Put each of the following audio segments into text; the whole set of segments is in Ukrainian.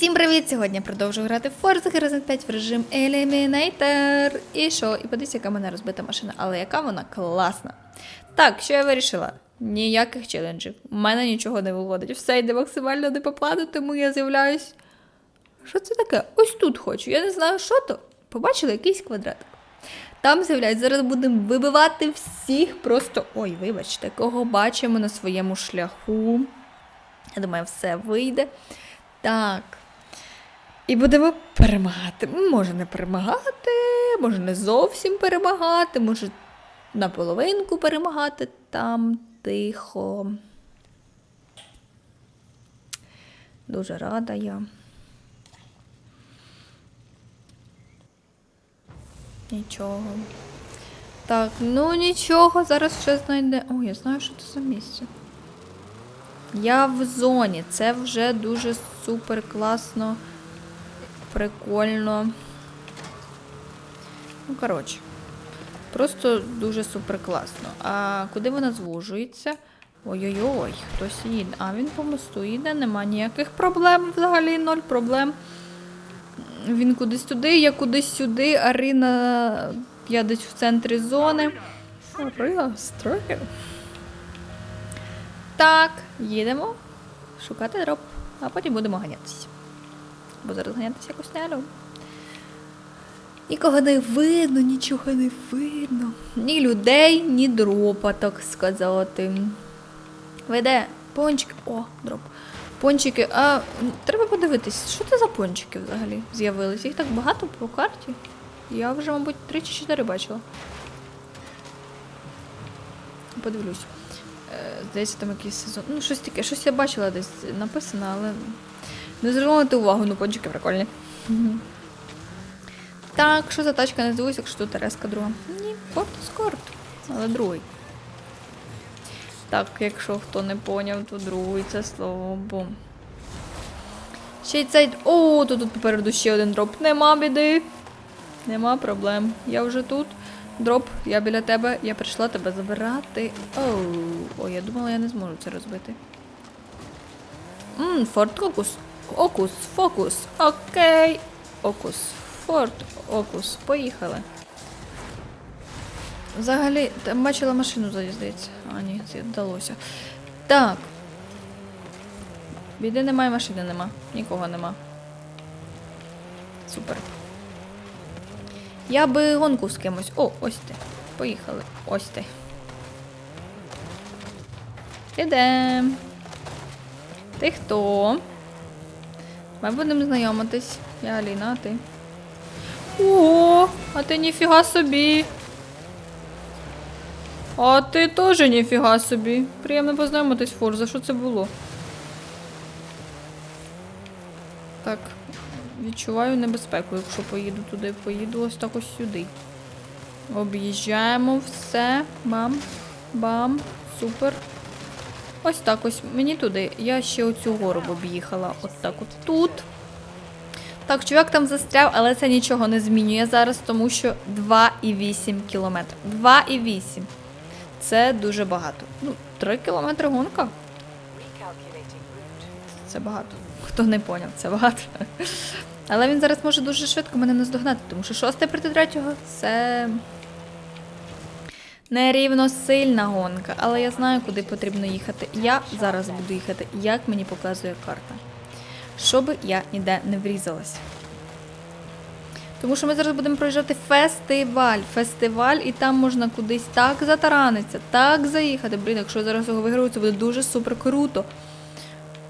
Всім привіт! Сьогодні продовжую грати в Forza Horizon 5 в режим Eliminator. І що? І подивіться, яка в мене розбита машина, але яка вона класна. Так, що я вирішила? Ніяких челенджів. У мене нічого не виводить. Все йде максимально не по плану, тому я з'являюсь. Що це таке? Ось тут хочу. Я не знаю, що то. Побачила якийсь квадратик. Там з'являється, зараз будемо вибивати всіх просто. Ой, вибачте, кого бачимо на своєму шляху. Я думаю, все вийде. Так. І будемо перемагати. Може не перемагати, може не зовсім перемагати, може наполовинку перемагати там тихо. Дуже рада я. Нічого. Так, ну нічого, зараз ще знайде. О, я знаю, що це за місце. Я в зоні. Це вже дуже супер класно, прикольно. Ну, коротше. Просто дуже супер класно. А куди вона звужується? Ой-ой-ой, хтось їде. А він по мосту їде, нема ніяких проблем взагалі, ноль проблем. Він кудись туди, я кудись сюди, Арина, я десь в центрі зони. Арина, строю. Так, їдемо шукати дроп, а потім будемо ганятися. Бо зараз ганятися якось не алю. Нікого не видно, нічого не видно. Ні людей, ні дропа, так сказати. Веде, пончики. О, дроп. Пончики, а треба подивитись, що це за пончики взагалі з'явились? Їх так багато по карті. Я вже, мабуть, три чи чотири бачила. Подивлюсь. Е, Здається, там якийсь сезон. Ну, щось таке, щось я бачила десь написано, але не звернути увагу, ну пончики прикольні. Так, що за тачка не здивуюся, якщо тут Тереска друга. Ні, Ford Escort, але другий. Так, якщо хто не поняв, то другий це слово бум. Ще й цей. О, то тут попереду ще один дроп. Нема біди. Нема проблем. Я вже тут. Дроп, я біля тебе, я прийшла тебе забирати. Оу, ой, я думала, я не зможу це розбити. Ммм, Форт Окус. Окус, фокус. Окей. Окус. Форт Окус. Поїхали. Взагалі, там бачила машину ззаді. А, ні, це вдалося. Так. Біди немає, машини нема. Нікого нема. Супер. Я би гонку з кимось. О, ось ти. Поїхали. Ось ти. Ідем. Ти хто? Ми будемо знайомитись. Я Аліна, а ти. О, а ти ніфіга собі. А ти теж ніфіга собі. Приємно познайомитись, Форза. Що це було? Так, відчуваю небезпеку, якщо поїду туди, поїду ось так ось сюди. Об'їжджаємо все. Бам, бам, супер. Ось так ось мені туди. Я ще оцю гору об'їхала. От так от тут. Так, чувак там застряв, але це нічого не змінює зараз, тому що 2,8 кілометр. 2,8. Це дуже багато. Ну, 3 кілометри гонка. Це багато. Хто не поняв, це багато. Але він зараз може дуже швидко мене наздогнати, тому що шосте проти третього це нерівно сильна гонка. Але я знаю, куди потрібно їхати. Я зараз буду їхати, як мені показує карта. Щоб я ніде не врізалась. Тому що ми зараз будемо проїжджати фестиваль. Фестиваль, і там можна кудись так затаранитися, так заїхати. Блін, якщо я зараз його виграю, це буде дуже супер круто.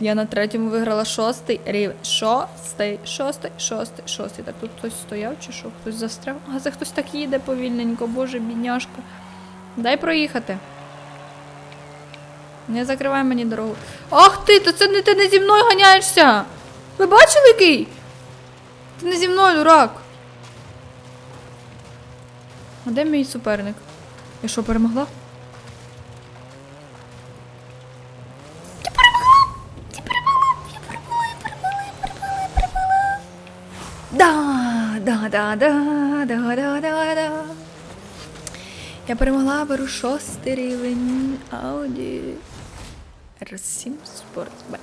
Я на третьому виграла шостий рівень. Шостий, шостий, шостий, шостий. Так тут хтось стояв чи що? Хтось застряв? А це хтось так їде повільненько, боже, бідняшка. Дай проїхати. Не закривай мені дорогу. Ах ти, то це не ти не зі мною ганяєшся. Ви бачили який? Ти не зі мною, дурак. А де мій суперник? Я що, перемогла? Да, да, да, да, да, да, да, да. Я перемогла, беру шостий рівень Audi R7 Sportback.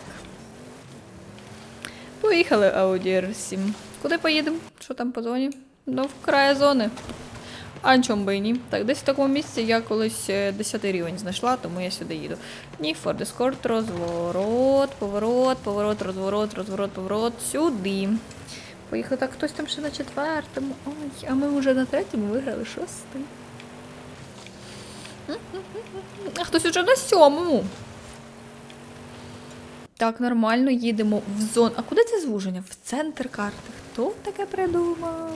Поїхали Audi R7. Куди поїдемо? Що там по зоні? Ну, в край зони. А чому би і ні? Так, десь в такому місці я колись е, 10 рівень знайшла, тому я сюди їду. Ні, Ford Escort, розворот, поворот, поворот, розворот, розворот, поворот, сюди. Поїхали так, хтось там ще на четвертому. Ой, а ми вже на третьому виграли шостий. А хтось уже на сьомому. Так, нормально їдемо в зону. А куди це звуження? В центр карти. Хто таке придумав?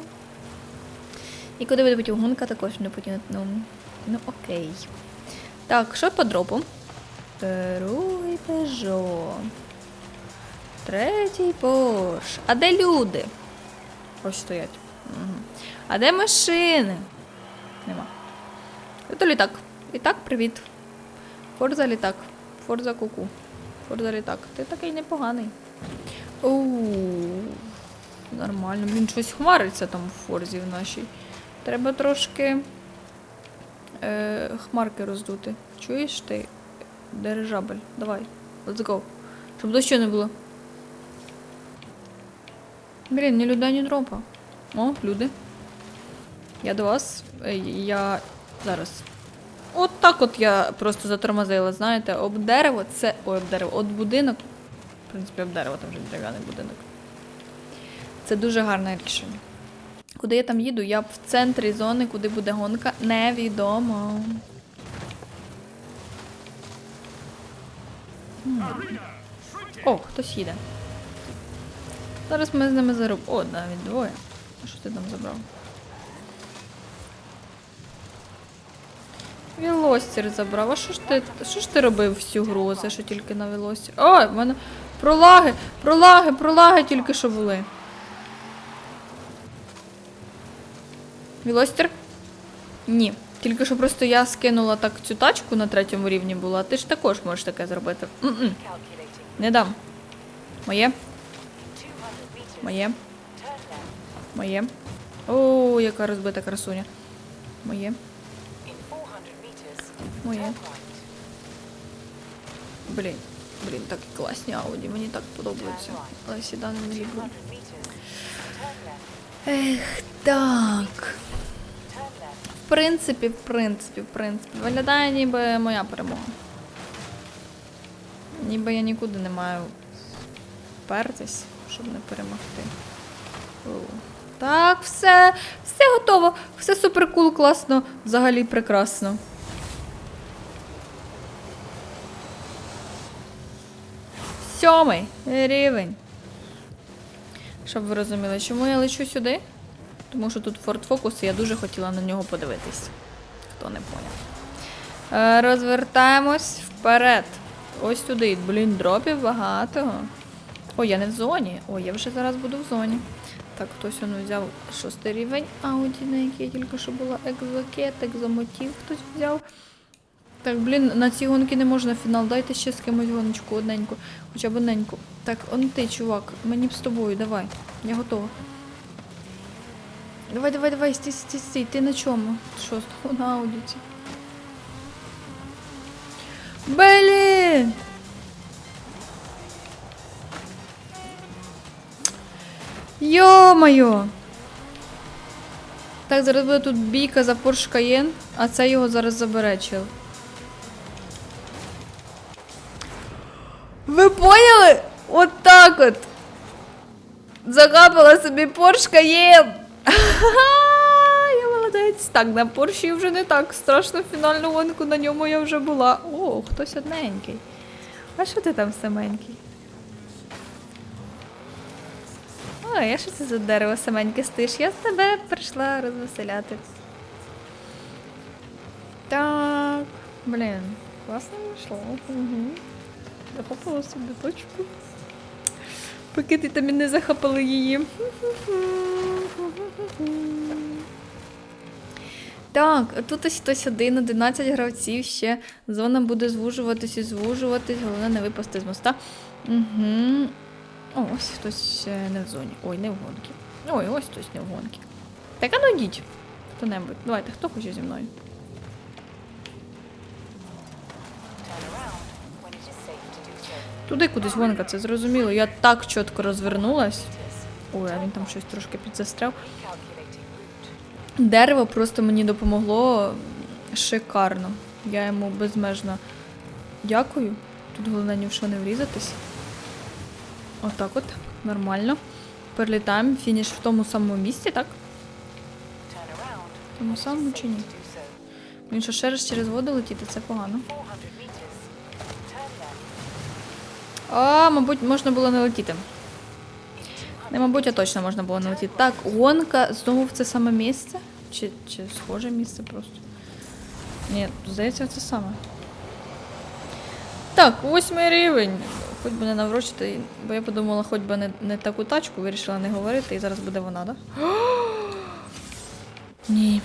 І куди буде потім гонка, також не потім. Ну, ну окей. Так, що по дропу? Другий Peugeot. Третій Porsche. А де люди? Ось стоять. Угу. А де машини? Нема. Це літак. Літак, привіт. Форза літак. Форза куку. Форза літак. Ти такий непоганий. Оу. Нормально. Блін, щось хмариться там в форзі в нашій. Треба трошки е, хмарки роздути. Чуєш ти? Дирижабель. Давай. Let's go. Щоб дощу не було. Блін, ні люда, ні дропа. О, люди. Я до вас. Я зараз. От так от я просто затормозила, знаєте, об дерево це. Ой, об дерево, от будинок. В принципі, об дерево там вже дерев'яний будинок. Це дуже гарне рішення. Куди я там їду? Я в центрі зони, куди буде гонка, невідомо. О, хтось їде. Зараз ми з ними зароб. О, навіть двоє. А що ти там забрав? Велостір забрав. А що ж ти, що ж ти робив всю гру? Це що тільки на велостір? Ой, в мене пролаги, пролаги, пролаги тільки що були. Велостір? Ні. Тільки що просто я скинула так цю тачку на третьому рівні була, ти ж також можеш таке зробити. М-м. Не дам. Моє? Моє. Моє. О, яка розбита красуня. Моє. Моє. Блін. Блін, так класні ауді, мені так подобаються. Але сідани не люблю. Ех, так. В принципі, в принципі, в принципі. Виглядає ніби моя перемога. Ніби я нікуди не маю впертись, щоб не перемогти. Так, все, все готово. Все супер кул, класно, взагалі прекрасно. Сьомий рівень. Щоб ви розуміли, чому я лечу сюди? Тому що тут Ford Focus, і я дуже хотіла на нього подивитись. Хто не поняв. Е, розвертаємось вперед. Ось сюди. Блін, дропів багато. Ой, я не в зоні. Ой, я вже зараз буду в зоні. Так, хтось он взяв шостий рівень Ауді, на який я тільки що була екзокет, екзомотив хтось взяв. Так, блін, на ці гонки не можна фінал. Дайте ще з кимось гоночку одненьку. Хоча б одненьку. Так, он ти, чувак, мені б з тобою, давай. Я готова. Давай, давай, давай, стій, стій, стій. Ти на чому? Шостого на аудіті. Блін! Йо-моє! Так, зараз буде тут бійка за Porsche Cayenne, а це його зараз забере чел. Ви поняли? От так от. Загапала собі Porsche Cayenne. Я молодець. Так, на Porsche вже не так. Страшно фінальну гонку на ньому я вже була. О, хтось одненький. А що ти там саменький? Ой, а що це за дерево саменьке стоїш? Я з тебе прийшла розвеселяти. Так, блін, класно вийшло. Угу. Захопила собі точку. Поки ти там і не захопили її. Так, тут ось хтось один, 11 гравців ще. Зона буде звужуватись і звужуватись, головне не випасти з моста. Угу. О, ось хтось е, не в зоні. Ой, не в гонки. Ой, ось хтось не в гонки. Так, а ну йдіть. Хто-небудь. Давайте, хто хоче зі мною? Туди кудись гонка, це зрозуміло. Я так чітко розвернулась. Ой, а він там щось трошки підзастряв. Дерево просто мені допомогло шикарно. Я йому безмежно дякую. Тут головне ні в що не врізатись. Отак от, нормально. Перелітаємо. Фініш в тому самому місці, так? В тому самому чи ні? Він що ще раз через воду летіти, це погано. А, мабуть, можна було не летіти. Не, мабуть, а точно можна було не летіти. Так, гонка знову в це саме місце? Чи, чи схоже місце просто? Ні, здається, це саме. Так, восьмий рівень. Хоч би не наврочити, бо я подумала, хоч би не, не таку тачку, вирішила не говорити, і зараз буде вона, так? Ні.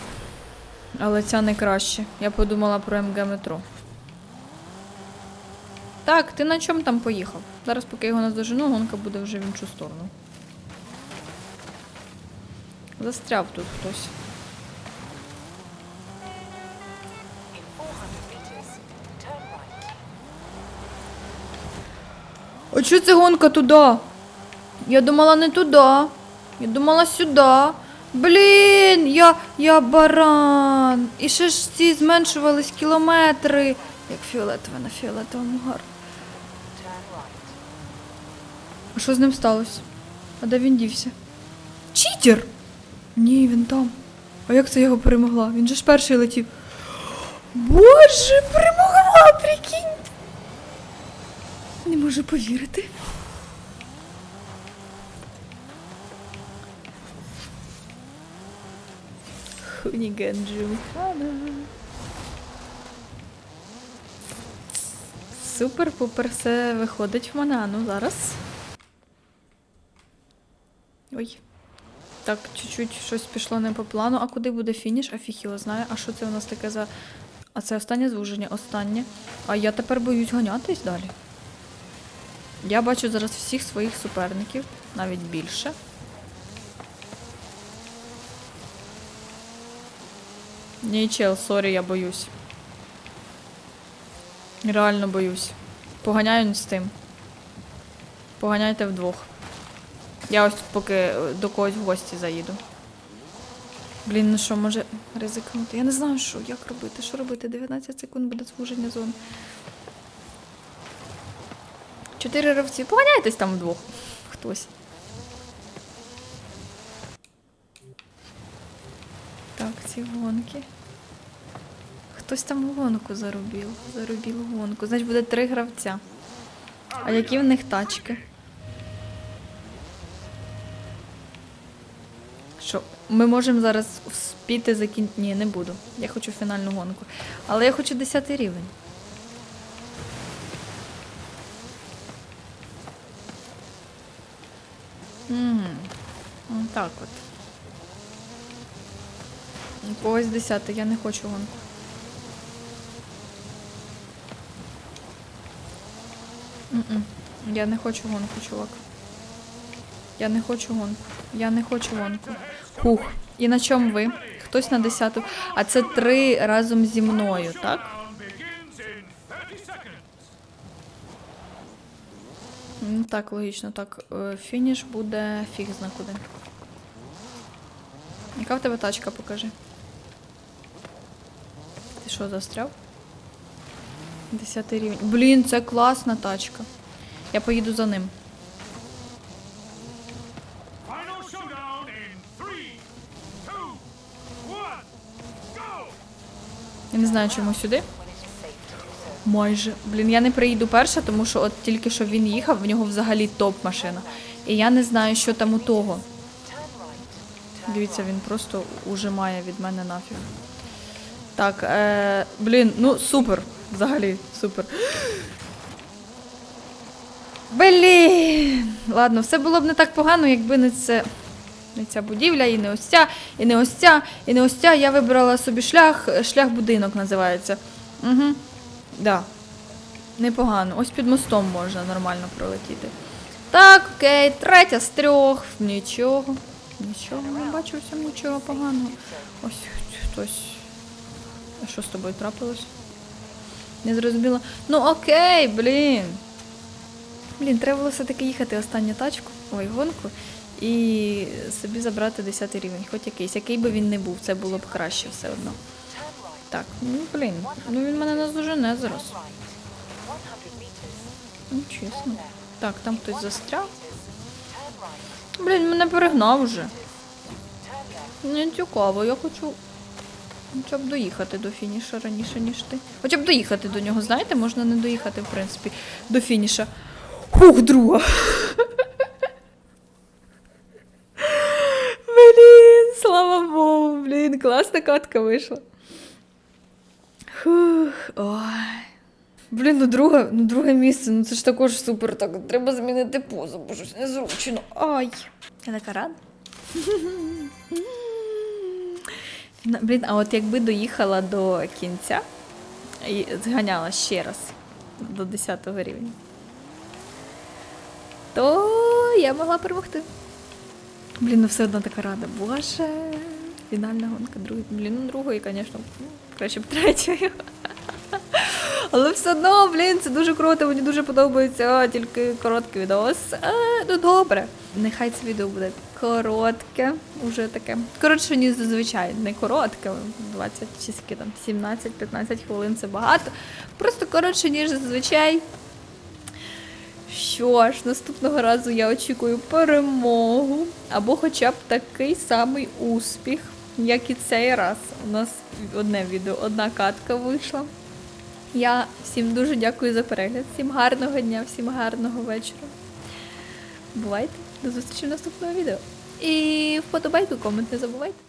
Але ця не краще. Я подумала про МГ метро. Так, ти на чому там поїхав? Зараз, поки його наздожену, гонка буде вже в іншу сторону. Застряв тут хтось. А чого це гонка туди? Я думала не туди. Я думала сюди. Блін, я, я баран. І ще ж ці зменшувались кілометри. Як фіолетове на фіолетовому гарно. А що з ним сталося? А де він дівся? Читер! Ні, він там. А як це його перемогла? Він же ж перший летів. Боже, перемогла, прикинь! Не можу повірити. Хуніген Джимхана. Супер-пупер все виходить в мене. Ну зараз. Ой. Так, чуть-чуть щось пішло не по плану. А куди буде фініш? А його знає. А що це у нас таке за. А це останнє звуження, останнє. А я тепер боюсь ганятись далі. Я бачу зараз всіх своїх суперників, навіть більше. Ні, чел, сорі, я боюсь. Реально боюсь. Поганяю з тим. Поганяйте вдвох. Я ось поки е, до когось в гості заїду. Блін, ну що, може ризикнути? Я не знаю, що, як робити. Що робити? 19 секунд буде звуження зони. Чотири ровці. Поганяйтесь там вдвох. Хтось. Так, ці гонки. Хтось там гонку заробив. Заробив гонку. Значить буде три гравця. А які в них тачки? Що, ми можемо зараз вспіти закінчити. Ні, не буду. Я хочу фінальну гонку. Але я хочу 10 рівень. Угу. Так от. Когось 10, я не хочу гонку. Я не хочу гонку, чувак. Я не хочу гонку. Я не хочу гонку. Хух. І на чому ви? Хтось на 10. А це три разом зі мною, так? begins in 30 seconds. Ну так, логічно, так. Е, Фініш буде фіг зна куди. Яка в тебе тачка, покажи. Ти що, застряв? Десятий рівень. Блін, це класна тачка. Я поїду за ним. Знаю, чому сюди. Майже. Блін, я не приїду перша, тому що от тільки що він їхав, в нього взагалі топ машина. І я не знаю, що там у того. Дивіться, він просто ужимає від мене нафіг. Так, е, блін, ну супер. Взагалі, супер. Блін. Ладно, все було б не так погано, якби не це. Не ця будівля, і не ось ця, і не ось ця, і не ось ця. Я вибрала собі шлях, шлях будинок називається. Угу. Да. Непогано. Ось під мостом можна нормально пролетіти. Так, окей, третя з трьох. Нічого. Нічого, не бачу в цьому нічого поганого. Ось хтось. А що з тобою трапилось? Не зрозуміла. Ну окей, блін. Блін, треба було все-таки їхати останню тачку, ой, гонку, і собі забрати 10 рівень, хоч якийсь, який би він не був, це було б краще все одно. Так, ну блін, ну він мене наздожене зараз. Ну, чесно. Так, там хтось застряв. Блін, мене перегнав вже. Не цікаво, я хочу хоча б доїхати до фініша раніше, ніж ти. Хоча б доїхати до нього, знаєте, можна не доїхати, в принципі, до фініша. Хух, друга. Класна катка вийшла. Хух, ой. Блін, ну друге, ну друге місце, ну це ж також супер. Так, треба змінити позу, бо щось незручно. Ай. Я така рада. Блін, а от якби доїхала до кінця і зганяла ще раз до 10 рівня, то я могла перемогти. Блін, ну все одно така рада. Боже. Фінальна гонка, другий. Блін, ну другої, звісно, краще б третьою. Але все одно, блін, це дуже круто, мені дуже подобається, а, тільки короткий відос. А, ну добре. Нехай це відео буде коротке, уже таке. Коротше, ніж зазвичай, не коротке, 20 чи скільки там, 17-15 хвилин це багато. Просто коротше, ніж зазвичай. Що ж, наступного разу я очікую перемогу або хоча б такий самий успіх, як і цей раз. У нас одне відео, одна катка вийшла. Я всім дуже дякую за перегляд, всім гарного дня, всім гарного вечора. Бувайте, до зустрічі в наступному відео. І вподобайку, комент не забувайте.